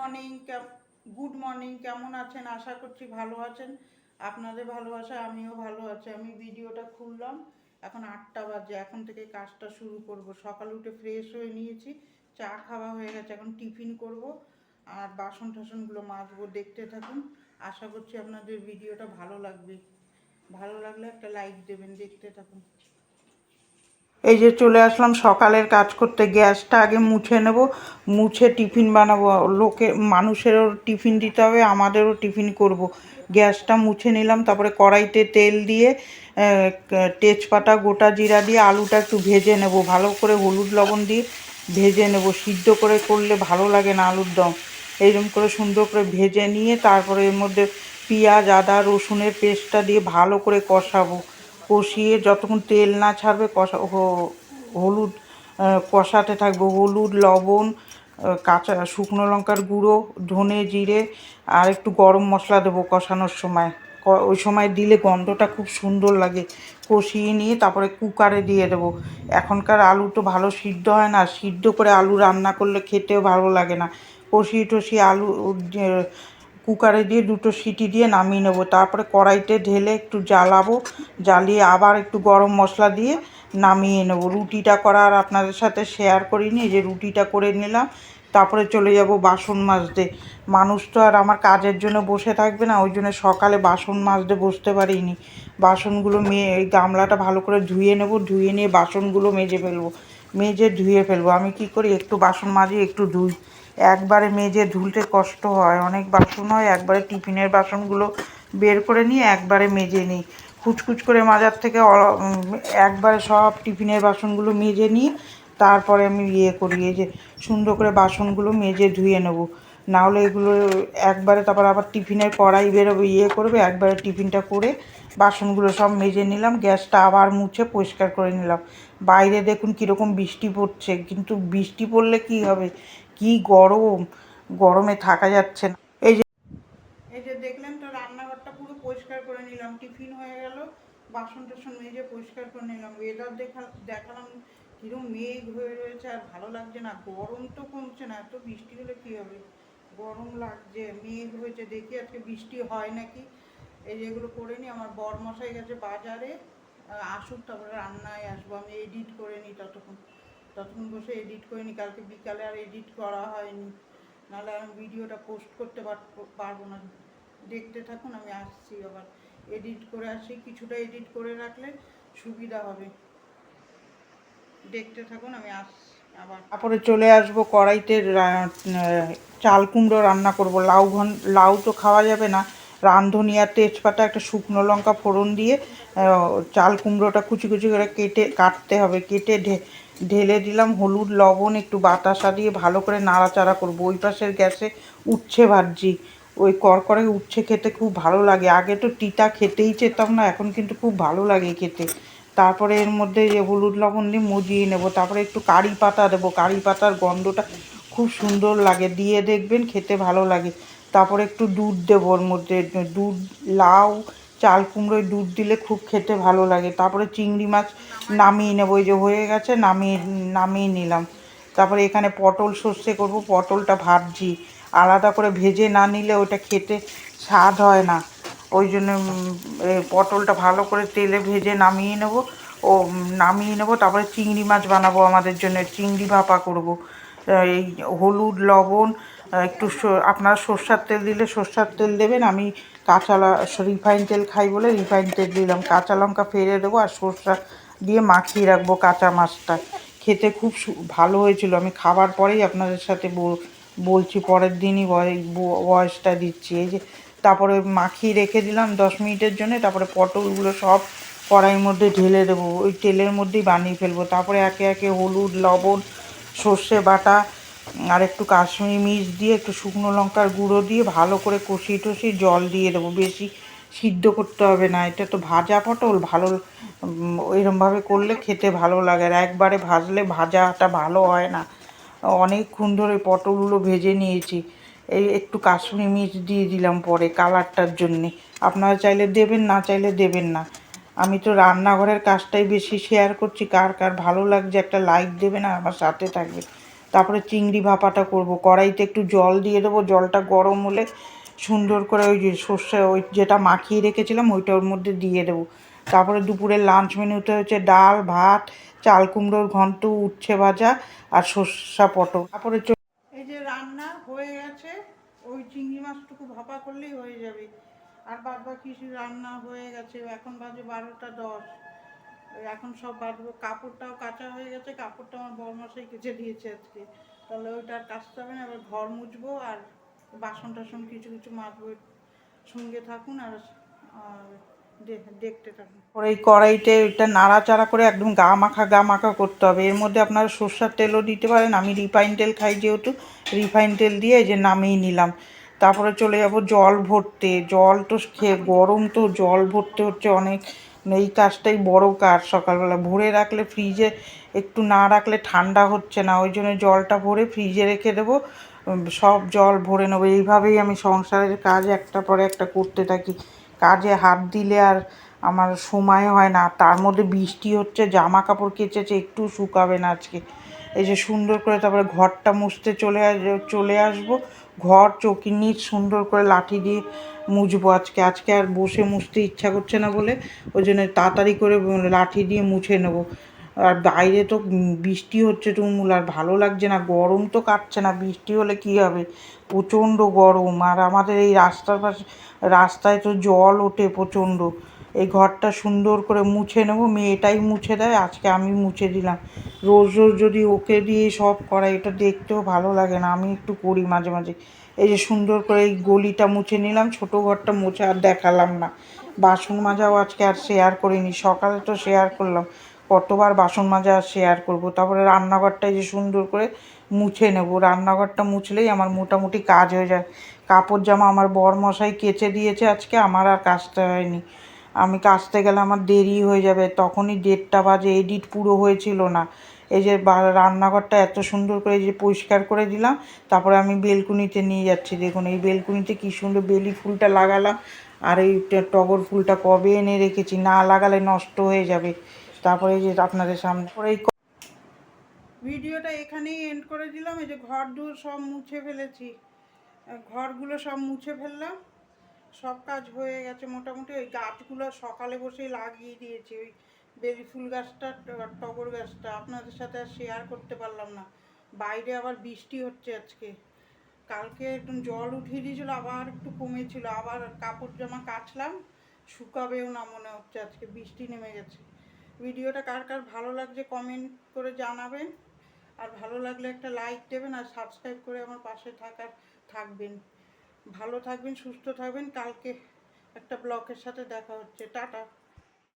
Morning good morning কেমন আছেন? আশা করছি ভালো আছেন। আপনাদের ভালোবাসায় আমিও ভালো আছি। আমি ভিডিওটা খুললাম। এখন আটটা বাজে। এখন থেকে কাজটা শুরু করব। সকালে উঠে ফ্রেশ হয়ে নিয়েছি। চা খাওয়া হয়ে গেছে। এখন টিফিন করব। আর বাসন টাসনগুলো মাজবো। দেখতে থাকুন। আশা করছি আপনাদের ভিডিওটা ভালো লাগবে। ভালো লাগলে একটা লাইক দেবেন। দেখতে থাকুন। এই যে চলে আসলাম, সকালের কাজ করতে গ্যাসটা আগে মুছে নেব, মুছে টিফিন বানাবো। লোকে, মানুষেরও টিফিন দিতে হবে, আমাদেরও টিফিন করব। গ্যাসটা মুছে নিলাম, তারপরে কড়াইতে তেল দিয়ে তেজপাতা, গোটা জিরা দিয়ে আলুটা একটু ভেজে নেব। ভালো করে হলুদ লবণ দিয়ে ভেজে নেব। সিদ্ধ করে করলে ভালো লাগে না আলুর দম। এইরকম করে সুন্দর করে ভেজে নিয়ে, তারপরে এর মধ্যে পেঁয়াজ, আদা, রসুনের পেস্টটা দিয়ে ভালো করে কষাবো। কষিয়ে যতক্ষণ তেল না ছাড়বে কষা হলুদ কষাতে থাকব হলুদ, লবণ কাঁচা, শুকনো লঙ্কার গুঁড়ো, ধনে জিরে আর একটু গরম মশলা দেবো কষানোর সময়। ওই সময় দিলে গন্ধটা খুব সুন্দর লাগে। কষিয়ে নিয়ে তারপরে কুকারে দিয়ে দেবো। এখনকার আলু তো ভালো সিদ্ধ হয় না, সিদ্ধ করে আলু রান্না করলে খেতেও ভালো লাগে না। কষিয়ে টষিয়ে আলু কুকারে দিয়ে দুটো সিটি দিয়ে নামিয়ে নেব। তারপরে কড়াইতে ঢেলে একটু জ্বালাবো। জ্বালিয়ে আবার একটু গরম মশলা দিয়ে নামিয়ে নেব। রুটিটা করা আর আপনাদের সাথে শেয়ার করিনি যে রুটিটা করে নিলাম। তারপরে চলে যাব বাসন মাজতে। মানুষ তো আর আমার কাজের জন্য বসে থাকবে না, ওই জন্য সকালে বাসন মাজতে বসতে পারিনি। বাসনগুলো মেয়ে, এই গামলাটা ভালো করে ধুয়ে নেব, ধুয়ে নিয়ে বাসনগুলো মেজে ফেলব। মেজে ধুয়ে ফেলব। আমি কি করি, একটু বাসন মাজি, একটু ধুই। একবারে মেজে ধুলতে কষ্ট হয়। অনেক বাসন হয়, একবারে টিফিনের বাসনগুলো বের করে নিয়ে একবারে মেজে নিই। কুচকুচ করে মাজার থেকে একবারে সব টিফিনের বাসনগুলো মেজে নিয়ে তারপরে আমি ইয়ে করি, এই যে সুন্দর করে বাসনগুলো মেজে ধুয়ে নেব। নাহলে এগুলো একবারে তারপর আবার টিফিনের কড়াই বেরোবে ইয়ে করবে, একবারে টিফিনটা করে বাসনগুলো সব মেজে নিলাম, গ্যাসটা আবার মুছে পরিষ্কার করে নিলাম। বাইরে দেখুন কীরকম বৃষ্টি পড়ছে, কিন্তু বৃষ্টি পড়লে কি হবে? কি গরম, গরমে থাকা যাচ্ছে না। এই যে এই যে দেখলেন তো, রান্নাঘরটা পুরো পরিষ্কার করে নিলাম, টিফিন হয়ে গেল, বাসন টাসন মেজে পরিষ্কার করে নিলাম। ওয়েদার দেখা, দেখালাম কিরম মেঘ হয়ে রয়েছে, আর ভালো লাগছে না। গরম তো কমছে না, এত বৃষ্টি হলে কী হবে? গরম লাগছে, মেঘ হয়েছে, দেখি আজকে বৃষ্টি হয় নাকি? এই যেগুলো করে নিই, আমার বর মশাই গেছে বাজারে আসুক, তারপরে রান্নায় আসব, আমি এডিট করে নিই ততক্ষণ। ততক্ষণ বসে এডিট করে নিই কালকে বিকালে আর এডিট করা হয়নি। নাহলে আমি ভিডিওটা পোস্ট করতে পার- পারব না। দেখতে থাকুন, আমি আসছি আবার। এডিট করে আসি, কিছুটা এডিট করে রাখলে সুবিধা হবে। দেখতে থাকুন, আমি আসছি আবার। তারপরে চলে আসব কড়াইতে চাল কুমড়ো রান্না করব। লাউ ঘন, লাউ তো খাওয়া যাবে না। রাঁধুনি আর তেজপাতা, একটা শুকনো লঙ্কা ফোড়ন দিয়ে চাল কুমড়োটা কুচি কুচি করে কেটে, কাটতে হবে। কেটে ঢেলে দিলাম হলুদ, লবণ, একটু বাতাসা দিয়ে ভালো করে নাড়াচাড়া করব। ওই পাশের গ্যাসে উচ্ছে ভাজি ওই করকরে উচ্ছে খেতে খুব ভালো লাগে। আগে তো তিতা খেতেই চেতাম না, এখন কিন্তু খুব ভালো লাগে খেতে। তারপরে এর মধ্যে যে হলুদ, লবণ দিয়ে মজিয়ে নেব। তারপরে একটু কারি পাতা দেবো। কারি পাতার গন্ধটা খুব সুন্দর লাগে। দিয়ে দেখবেন খেতে ভালো লাগে। তারপরে একটু দুধ দেবো ওর মধ্যে। দুধ, লাউ চাল কুমড়োয় দুধ দিলে খুব খেতে ভালো লাগে। তারপরে চিংড়ি মাছ নামিয়ে নেব, এই যে হয়ে গেছে, নামিয়ে নামিয়ে নিলাম। তারপরে এখানে পটল সর্ষে করব, পটলটা ভাবছি। আলাদা করে ভেজে না নিলে ওটা খেতে স্বাদ হয় না। ওই জন্য পটলটা ভালো করে তেলে ভেজে নামিয়ে নেব। ও নামিয়ে নেব, তারপরে চিংড়ি মাছ বানাবো আমাদের জন্য, চিংড়ি ভাপা করব। এই হলুদ, লবণ একটু আপনারা সর্ষার তেল দিলে সর্ষার তেল দেবেন, আমি কাঁচা রিফাইন তেল খাই বলে রিফাইন তেল দিলাম। কাঁচা লঙ্কা ফেলে দেবো আর সর্ষা দিয়ে মাখিয়ে রাখব কাঁচা মাছটা। খেতে খুব ভালো হয়েছিল। আমি খাবার পরেই আপনাদের সাথে বল- বলছি, পরের দিনই বয়সটা দিচ্ছি। এই যে তারপরে মাখিয়ে রেখে দিলাম দশ মিনিটের জন্য, তারপরে পটলগুলো সব কড়াইয়ের মধ্যে ঢেলে দেবো। ওই তেলের মধ্যেই বানিয়ে ফেলব। তারপরে একে একে হলুদ, লবণ, সর্ষে বাটা আর একটু কাশ্মীরি মির্চ দিয়ে একটু শুকনো লঙ্কার গুঁড়ো দিয়ে ভালো করে কষিয়ে টষিয়ে জল দিয়ে দেবো। বেশি সিদ্ধ করতে হবে না। এটা তো ভাজা পটল ভালো উম, ওইরমভাবে করলে খেতে ভালো লাগে। আর একবারে ভাজলে ভাজাটা ভালো হয় না। অনেকক্ষণ ধরে পটলগুলো ভেজে নিয়েছি। এই একটু কাশ্মীরি মির্চ দিয়ে দিলাম পরে কালারটার জন্যে। আপনারা চাইলে দেবেন না চাইলে দেবেন না। আমি তো রান্নাঘরের কাজটাই বেশি শেয়ার করছি। কার কার ভালো লাগছে একটা লাইক দেবেন আর আমার সাথে থাকবে তারপরে চিংড়ি ভাপাটা করব। কড়াইতে একটু জল দিয়ে দেবো। জলটা গরম হলে সুন্দর করে ওই যে সর্ষে, ওই যেটা মাখিয়ে রেখেছিলাম ওইটা ওর মধ্যে দিয়ে দেবো। তারপরে দুপুরের লাঞ্চ মেনুতে হচ্ছে ডাল, ভাত, চাল কুমড়োর ঘন্ট, উচ্ছে ভাজা আর সর্ষা পটল। তারপরে এই যে রান্না হয়ে গেছে, ওই চিংড়ি মাছটুকু ভাপা করলেই হয়ে যাবে। আর বাদ বাকি রান্না হয়ে গেছে, এখন বাজে বারোটা দশ। এখন সব বাঁধবো। কাপড়টাও কাঁচা হয়ে গেছে কাপড়টা আমার বরমশাই কেচে দিয়েছে আজকে। তাহলে ওইটা আর কাচতে হবে না, এবার ঘর মুছবো আর বাসন টাসন কিছু কিছু মাজবো, সঙ্গে থাকুন আর আর দেখতে থাকুন। পরে এই কড়াইতে ওইটা নাড়াচাড়া করে একদম গা মাখা গা মাখা করতে হবে। এর মধ্যে আপনারা সর্ষার তেলও দিতে পারেন। আমি রিফাইন তেল খাই যেহেতু, রিফাইন তেল দিয়ে যে নামিয়ে নিলাম। তারপরে চলে যাব জল ভরতে। জল তো খেয়ে গরম তো জল ভরতে হচ্ছে অনেক। এই কাজটাই বড় কাজ সকালবেলা। ভরে রাখলে ফ্রিজে একটু না রাখলে ঠান্ডা হচ্ছে না, ওই জন্য জলটা ভরে ফ্রিজে রেখে দেবো। সব জল ভরে নেব। এইভাবেই আমি সংসারের কাজ একটা পরে একটা করতে থাকি। কাজে হাত দিলে আর আমার সময় হয় না। তার মধ্যে বৃষ্টি হচ্ছে জামা কাপড় কেচেছে, একটু শুকাবে না আজকে। এই যে সুন্দর করে তারপরে ঘরটা মুছতে চলে চলে আসব। ঘর, চৌকি নিচ, সুন্দর করে লাঠি দিয়ে মুছবো আজকে। আজকে আর বসে মুছতে ইচ্ছা করছে না বলে ওই জন্য তাড়াতাড়ি করে লাঠি দিয়ে মুছে নেব। আর বাইরে তো বৃষ্টি হচ্ছে তুমুল, আর ভালো লাগছে না, গরম তো কাটছে না। বৃষ্টি হলে কী হবে? প্রচণ্ড গরম, আর আমাদের এই রাস্তার পাশে, রাস্তায় তো জল ওঠে প্রচণ্ড। এই ঘরটা সুন্দর করে মুছে নেব, মেয়েটাই মুছে দেয়, আজকে আমি মুছে দিলাম। রোজ রোজ যদি ওকে দিয়ে সব করাই, এটা দেখতেও ভালো লাগে না, আমি একটু করি মাঝে মাঝে। এই যে সুন্দর করে এই গলিটা মুছে নিলাম, ছোটো ঘরটা মুছে আর দেখালাম না। বাসন মাজাও আজকে আর শেয়ার করিনি, সকালে তো শেয়ার করলাম, কতবার বাসন মাজা আর শেয়ার করব। তারপরে রান্নাঘরটা এই যে সুন্দর করে মুছে নেব, রান্নাঘরটা মুছলেই আমার মোটামুটি কাজ হয়ে যায়। কাপড় জামা আমার বর মশাই কেচে দিয়েছে আজকে, আমার আর কাচতে হয়নি। আমি কাচতে গেলে আমার দেরি হয়ে যাবে, তখনই দেড়টা বাজে, এডিট পুরো হয়েছিল না। এই যে রান্নাঘরটা এত সুন্দর করে যে পরিষ্কার করে দিলাম, তারপরে আমি বেলকুনিতে নিয়ে যাচ্ছি। দেখুন, এই বেলকুনিতে কি সুন্দর বেলি ফুলটা লাগালাম, আর এই টগর ফুলটা কবে এনে রেখেছি, না লাগালে নষ্ট হয়ে যাবে। তারপরে যে আপনাদের সামনে এই ভিডিওটা এখানেই এন্ড করে দিলাম। এই যে ঘর দূর সব মুছে ফেলেছি। ঘরগুলো সব মুছে ফেললাম। সব কাজ হয়ে গেছে মোটামুটি, ওই গাছগুলো সকালে বসেই লাগিয়ে দিয়েছি, ওই বেলি ফুল গাছটা, টগর গাছটা, আপনাদের সাথে আর শেয়ার করতে পারলাম না। বাইরে আবার বৃষ্টি হচ্ছে আজকে। কালকে একটু জল উঠিয়ে দিয়েছিল, আবার একটু কমেছিল, আবার কাপড় জামা কাচলাম, শুকাবেও না মনে হচ্ছে আজকে, বৃষ্টি নেমে গেছে। ভিডিওটা কার কার ভালো লাগছে কমেন্ট করে জানাবেন, আর ভালো লাগলে একটা লাইক দেবেন, আর সাবস্ক্রাইব করে আমার পাশে থাকার, থাকবেন। ভালো থাকবেন সুস্থ থাকবেন। কালকে একটা ব্লকের সাথে দেখা হচ্ছে। টাটা।